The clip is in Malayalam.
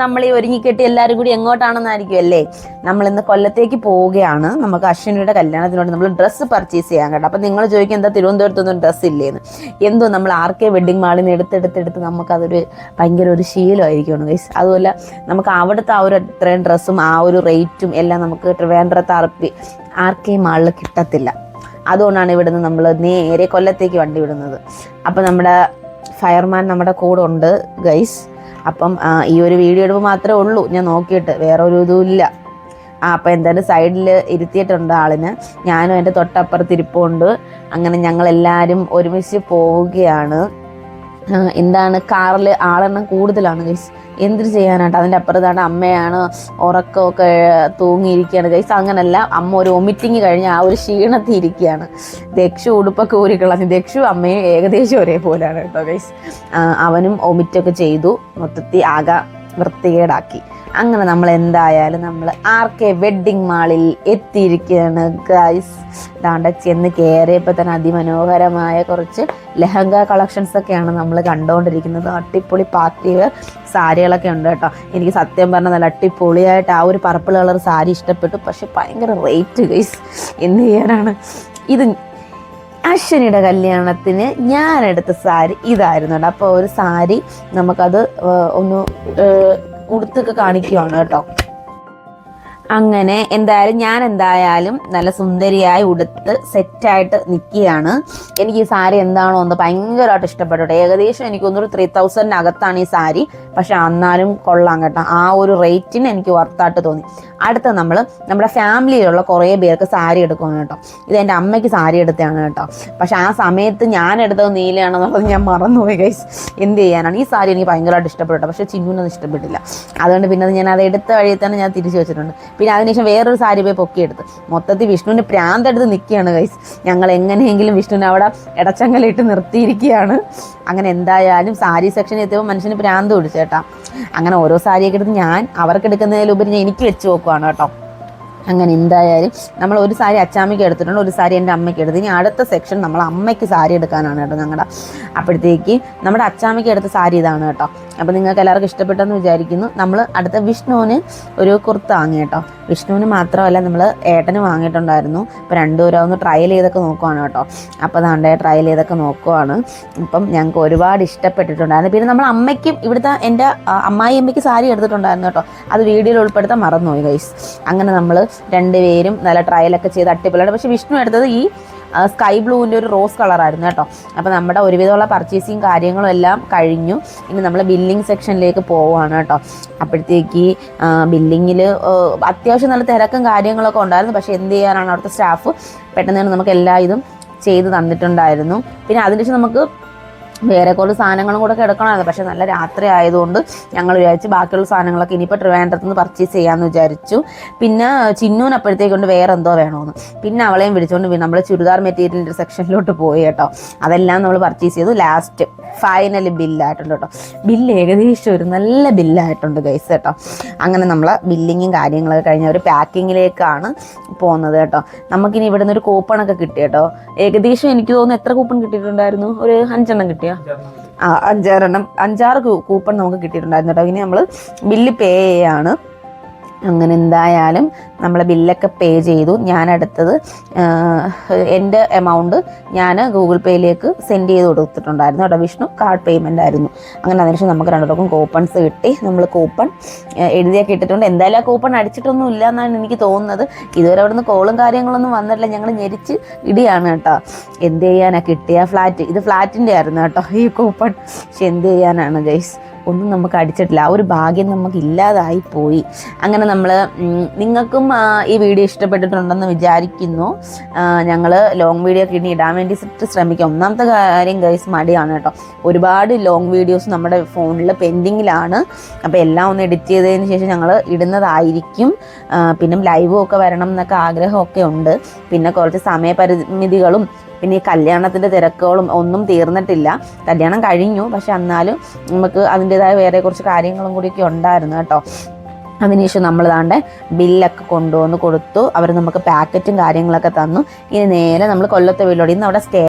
നമ്മൾ ഈ ഒരുങ്ങിക്കെട്ടി എല്ലാവരും കൂടി എങ്ങോട്ടാണെന്നായിരിക്കും അല്ലേ? നമ്മൾ ഇന്ന് കൊല്ലത്തേക്ക് പോവുകയാണ്. നമുക്ക് അശ്വിനിയുടെ കല്യാണത്തിനോട് നമ്മൾ ഡ്രസ്സ് പർച്ചേസ് ചെയ്യാൻ കേട്ടോ. അപ്പം നിങ്ങൾ ചോദിക്കും എന്താ തിരുവനന്തപുരത്തൊന്നും ഡ്രസ്സ് ഇല്ലേന്ന്? എന്തോ നമ്മൾ ആർ വെഡിങ് മാളിൽ നിന്ന് എടുത്തെടുത്തെടുത്ത് നമുക്കതൊരു ഭയങ്കര ഒരു ശീലമായിരിക്കും ഗൈസ് അതുപോലെ നമുക്ക് അവിടുത്തെ ആ ഒരു അത്രയും ഡ്രസ്സും ആ ഒരു റേറ്റും എല്ലാം നമുക്ക് ട്രിവാൻഡ്രത്ത് ആർ പി മാളിൽ കിട്ടത്തില്ല. അതുകൊണ്ടാണ് ഇവിടുന്ന് നമ്മൾ നേരെ കൊല്ലത്തേക്ക് വണ്ടി വിടുന്നത്. അപ്പം നമ്മുടെ ഫയർമാൻ നമ്മുടെ കൂടെ ഉണ്ട് ഗൈസ് അപ്പം ഈ ഒരു വീഡിയോ എടുപ്പ് മാത്രമേ ഉള്ളൂ. ഞാൻ നോക്കിയിട്ട് വേറെ ഒരു ഇതും ഇല്ല. ആ അപ്പം എന്തായാലും സൈഡിൽ ഇരുത്തിയിട്ടുണ്ട് ആളിന്. ഞാനും എന്റെ തൊട്ടപ്പുറത്ത് ഇരിപ്പുണ്ട്. അങ്ങനെ ഞങ്ങളെല്ലാവരും ഒരുമിച്ച് പോവുകയാണ്. എന്താണ് കാറിൽ ആളെണ്ണം കൂടുതലാണ് ഗൈസ് എന്ത് ചെയ്യാനായിട്ട്? അതിന്റെ അപ്പുറത്താണ് അമ്മയാണ് ഉറക്കമൊക്കെ തൂങ്ങിയിരിക്കുകയാണ് ഗൈസ് അങ്ങനല്ല അമ്മ ഒരു ഒമിറ്റിങ് കഴിഞ്ഞ് ആ ഒരു ക്ഷീണത്തിൽ ഇരിക്കുകയാണ്. ദക്ഷു ഉടുപ്പൊക്കെ ഊരിക്കളഞ്ഞ് ദക്ഷു അമ്മയും ഏകദേശം ഒരേപോലെയാണ് കേട്ടോ ഗൈസ് അവനും ഒമിറ്റൊക്കെ ചെയ്തു മൊത്തത്തിൽ ആകെ വൃത്തികേടാക്കി. അങ്ങനെ നമ്മൾ എന്തായാലും നമ്മൾ ആർ കെ മാളിൽ എത്തിയിരിക്കുകയാണ് ഗൈസ് ദാണ്ട ചെന്ന് കയറിയപ്പോൾ തന്നെ അതിമനോഹരമായ കുറച്ച് ലെഹങ്ക കളക്ഷൻസ് ഒക്കെയാണ് നമ്മൾ കണ്ടുകൊണ്ടിരിക്കുന്നത് അട്ടിപ്പൊളി പാർട്ടി വെയർ സാരികളൊക്കെ ഉണ്ട് കേട്ടോ. എനിക്ക് സത്യം പറഞ്ഞാൽ നല്ല അട്ടിപ്പൊളിയായിട്ട് ആ ഒരു പർപ്പിൾ കളർ സാരി ഇഷ്ടപ്പെട്ടു. പക്ഷെ ഭയങ്കര റേറ്റ് ഗൈസ് എന്ത് ചെയ്യാനാണ്? ഇത് അശ്വനിയുടെ കല്യാണത്തിന് ഞാൻ എടുത്ത സാരി ഇതായിരുന്നു അപ്പോൾ ഒരു സാരി നമുക്കത് ഒന്ന് ഉടുത്തൊക്കെ കാണിക്കുവാണ് കേട്ടോ. അങ്ങനെ എന്തായാലും ഞാൻ എന്തായാലും നല്ല സുന്ദരിയായി ഉടുത്ത് സെറ്റായിട്ട് നിൽക്കുകയാണ് എനിക്ക് ഈ സാരി എന്താണോ എന്ന് ഭയങ്കരമായിട്ട് ഇഷ്ടപ്പെട്ടു ഏകദേശം ഏകദേശം എനിക്കൊന്നൊരു ത്രീ തൗസൻഡിന് അകത്താണ് ഈ സാരി. പക്ഷെ എന്നാലും കൊള്ളാം കേട്ടോ. ആ ഒരു റേറ്റിന് എനിക്ക് വർത്തായിട്ട് തോന്നി. അടുത്ത നമ്മൾ നമ്മുടെ ഫാമിലിയിലുള്ള കുറേ പേർക്ക് സാരി എടുക്കുകയാണ് കേട്ടോ. ഇത് എന്റെ അമ്മയ്ക്ക് സാരി എടുത്തതാണ് കേട്ടോ. പക്ഷെ ആ സമയത്ത് ഞാൻ എടുത്തത് നീലയാണെന്നുള്ളത് ഞാൻ മറന്നുപോയി ഗൈസ് എന്ത് ചെയ്യാനാണ്? ഈ സാരി എനിക്ക് ഭയങ്കരമായിട്ട് ഇഷ്ടപ്പെട്ടു. പക്ഷേ ചിന്നുവിനത് ഇഷ്ടപ്പെട്ടില്ല. അതുകൊണ്ട് പിന്നെ ഞാൻ അത് എടുത്ത വഴിയിൽ തന്നെ ഞാൻ തിരിച്ചു വെച്ചിട്ടുണ്ട്. പിന്നെ അതിനുശേഷം വേറൊരു സാരി പോയി പൊക്കിയെടുത്ത്. മൊത്തത്തിൽ വിഷ്ണുവിന് പ്രാന്തെടുത്ത് നിൽക്കുകയാണ് ഗൈസ് ഞങ്ങൾ എങ്ങനെയെങ്കിലും വിഷ്ണുവിനെ അവിടെ ഇടച്ചങ്ങലിട്ട് നിർത്തിയിരിക്കുകയാണ്. അങ്ങനെ എന്തായാലും സാരി സെക്ഷനിൽ എത്തിയപ്പോൾ മനുഷ്യന് പ്രാന്ത് പിടിച്ചേട്ടാ അങ്ങനെ ഓരോ സാരിയൊക്കെ എടുത്ത് ഞാൻ അവർക്ക് എടുക്കുന്നതിലുപരി ഞാൻ എനിക്ക് വെച്ച് നോക്കുവാണ് കേട്ടോ. അങ്ങനെ എന്തായാലും നമ്മൾ ഒരു സാരി അച്ചാമ്മയ്ക്ക് എടുത്തിട്ടുണ്ട് ഒരു സാരി എന്റെ അമ്മയ്ക്ക് എടുത്തു. ഇനി അടുത്ത സെക്ഷൻ നമ്മൾ അമ്മയ്ക്ക് സാരി എടുക്കാനാണ് കേട്ടോ ഞങ്ങളുടെ അപ്പോഴത്തേക്ക് നമ്മുടെ അച്ചാമ്മയ്ക്ക് എടുത്ത സാരി ഇതാണ് കേട്ടോ. അപ്പോൾ നിങ്ങൾക്ക് എല്ലാവർക്കും ഇഷ്ടപ്പെട്ടെന്ന് വിചാരിക്കുന്നു. നമ്മൾ അടുത്ത വിഷ്ണുവിന് ഒരു കുർത്ത വാങ്ങി കേട്ടോ. വിഷ്ണുവിന് മാത്രമല്ല നമ്മൾ ഏട്ടന് വാങ്ങിയിട്ടുണ്ടായിരുന്നു. അപ്പോൾ രണ്ടുപേരും ഒന്ന് ട്രയൽ ചെയ്തൊക്കെ നോക്കുവാണ് കേട്ടോ. അപ്പോൾ അതാണ്ട് ട്രയൽ ചെയ്തൊക്കെ നോക്കുവാണ്. അപ്പം ഞങ്ങൾക്ക് ഒരുപാട് ഇഷ്ടപ്പെട്ടിട്ടുണ്ടായിരുന്നു. പിന്നെ നമ്മൾ അമ്മയ്ക്കും ഇവിടുത്തെ എന്റെ അമ്മായി അമ്മയ്ക്ക് സാരി എടുത്തിട്ടുണ്ടായിരുന്നു കേട്ടോ. അത് വീഡിയോയിൽ ഉൾപ്പെടുത്താൻ മറന്നുപോയി ഗൈസ് അങ്ങനെ നമ്മൾ രണ്ടുപേരും നല്ല ട്രയലൊക്കെ ചെയ്ത് അടിപൊളിയാണ്. പക്ഷേ വിഷ്ണു എടുത്തത് ഈ സ്കൈ ബ്ലൂവിന്റെ ഒരു റോസ് കളറായിരുന്നു കേട്ടോ. അപ്പോൾ നമ്മുടെ ഒരുവിധമുള്ള പർച്ചേസിങ് കാര്യങ്ങളും എല്ലാം കഴിഞ്ഞു. ഇനി നമ്മൾ ബില്ലിംഗ് സെക്ഷനിലേക്ക് പോവുകയാണ് കേട്ടോ. അപ്പോഴത്തേക്ക് ബില്ലിങ്ങിൽ അത്യാവശ്യം നല്ല തിരക്കും കാര്യങ്ങളൊക്കെ ഉണ്ടായിരുന്നു. പക്ഷേ എന്ത് ചെയ്യാനാണ് അവിടുത്തെ സ്റ്റാഫ് പെട്ടെന്ന് തന്നെ നമുക്ക് എല്ലാ ഇതും ചെയ്ത് തന്നിട്ടുണ്ടായിരുന്നു. പിന്നെ അതിനുശേഷം നമുക്ക് വേറെ കുറച്ച് സാധനങ്ങളും കൂടെ കിടക്കണമായിരുന്നു. പക്ഷെ നല്ല രാത്രി ആയതുകൊണ്ട് ഞങ്ങൾ വിചാരിച്ചു ബാക്കിയുള്ള സാധനങ്ങളൊക്കെ ഇനിയിപ്പോൾ ട്രിവാൻഡ്രത്ത് നിന്ന് പർച്ചേസ് ചെയ്യാമെന്ന് വിചാരിച്ചു. പിന്നെ ചിന്നൂന് അപ്പോഴത്തേക്കൊണ്ട് വേറെ എന്തോ വേണമെന്ന് പിന്നെ അവളെയും വിളിച്ചുകൊണ്ട് നമ്മൾ ചുരിദാർ മെറ്റീരിയലിന്റെ സെക്ഷനിലോട്ട് പോയി കേട്ടോ. അതെല്ലാം നമ്മൾ പർച്ചേസ് ചെയ്തു. ലാസ്റ്റ് ഫൈനൽ ബില്ലായിട്ടുണ്ട് കേട്ടോ. ബില്ല് ഏകദേശം ഒരു നല്ല ബില്ലായിട്ടുണ്ട് ഗൈസ് കേട്ടോ. അങ്ങനെ നമ്മൾ ബില്ലിങ്ങും കാര്യങ്ങളൊക്കെ കഴിഞ്ഞ ഒരു പാക്കിങ്ങിലേക്കാണ് പോകുന്നത് കേട്ടോ. നമുക്കിനി ഇവിടെ നിന്ന് ഒരു കൂപ്പണൊക്കെ കിട്ടി കേട്ടോ. ഏകദേശം എനിക്ക് തോന്നുന്നു എത്ര കൂപ്പൺ കിട്ടിയിട്ടുണ്ടായിരുന്നു? ഒരു അഞ്ചെണ്ണം കിട്ടിയോ? ആ അഞ്ചാറെണ്ണം. അഞ്ചാറ് കൂപ്പൺ നമുക്ക് കിട്ടിയിട്ടുണ്ടായിരുന്നു കേട്ടോ. ഇനി നമ്മൾ ബില്ല് പേ ചെയ്യാണ്. അങ്ങനെ എന്തായാലും നമ്മൾ ബില്ലൊക്കെ പേ ചെയ്തു. ഞാൻ അടുത്തത് എന്റെ എമൗണ്ട് ഞാൻ ഗൂഗിൾ പേയിലേക്ക് സെൻഡ് ചെയ്ത് കൊടുത്തിട്ടുണ്ടായിരുന്നു. അവിടെ വിഷ്ണു കാർഡ് പേയ്മെന്റ് ആയിരുന്നു. അങ്ങനെ അതിനുശേഷം നമുക്ക് രണ്ടുപേർക്കും കൂപ്പൺസ് കിട്ടി. നമ്മൾ കൂപ്പൺ എഴുതിയൊക്കെ ഇട്ടിട്ടുണ്ട്. എന്തായാലും ആ കൂപ്പൺ അടിച്ചിട്ടൊന്നും ഇല്ല എന്നാണ് എനിക്ക് തോന്നുന്നത്. ഇതുവരെ അവിടെ നിന്ന് കോളും കാര്യങ്ങളൊന്നും വന്നിട്ടില്ല. ഞങ്ങൾ ഞെരിച്ച് ഇടിയാണ് കേട്ടോ. എന്ത് ചെയ്യാനാണ് കിട്ടിയ ഫ്ലാറ്റ് ഇത് ഫ്ലാറ്റിന്റെ ആയിരുന്നു കേട്ടോ ഈ കൂപ്പൺ പക്ഷെ എന്ത് ചെയ്യാനാണ് ഗൈസ് ഒന്നും നമുക്ക് അടിച്ചിട്ടില്ല. ആ ഒരു ഭാഗ്യം നമുക്ക് ഇല്ലാതായി പോയി. അങ്ങനെ നമ്മൾ നിങ്ങൾക്കും ഈ വീഡിയോ ഇഷ്ടപ്പെട്ടിട്ടുണ്ടെന്ന് വിചാരിക്കുന്നു. ഞങ്ങൾ ലോങ് വീഡിയോ ഒക്കെ ഇടാൻ വേണ്ടി ശ്രമിക്കാം. ഒന്നാമത്തെ കാര്യം ഗൈസ് മടിയാണ് കേട്ടോ. ഒരുപാട് ലോങ് വീഡിയോസ് നമ്മുടെ ഫോണിൽ പെൻഡിങ്ങിലാണ് അപ്പോൾ എല്ലാം ഒന്ന് എഡിറ്റ് ചെയ്തതിന് ശേഷം ഞങ്ങൾ ഇടുന്നതായിരിക്കും. പിന്നെ ലൈവും ഒക്കെ വരണം എന്നൊക്കെ ആഗ്രഹമൊക്കെ ഉണ്ട്. പിന്നെ കുറച്ച് സമയപരിമിതികളും പിന്നെ ഈ കല്യാണത്തിന്റെ തിരക്കുകളും ഒന്നും തീർന്നിട്ടില്ല. കല്യാണം കഴിഞ്ഞു. പക്ഷെ എന്നാലും നമുക്ക് അതിന്റെതായ വേറെ കുറച്ച് കാര്യങ്ങളും കൂടിയൊക്കെ ഉണ്ടായിരുന്നു കേട്ടോ. അതിനുശേഷം നമ്മൾ താണ്ടെ ബില്ലൊക്കെ കൊണ്ടുവന്ന് കൊടുത്തു. അവർ നമുക്ക് പാക്കറ്റും കാര്യങ്ങളൊക്കെ തന്നു. ഇനി നേരെ നമ്മൾ കൊല്ലത്തെ വീട്ടിലോട്ട് ഇന്ന് അവിടെ സ്റ്റേ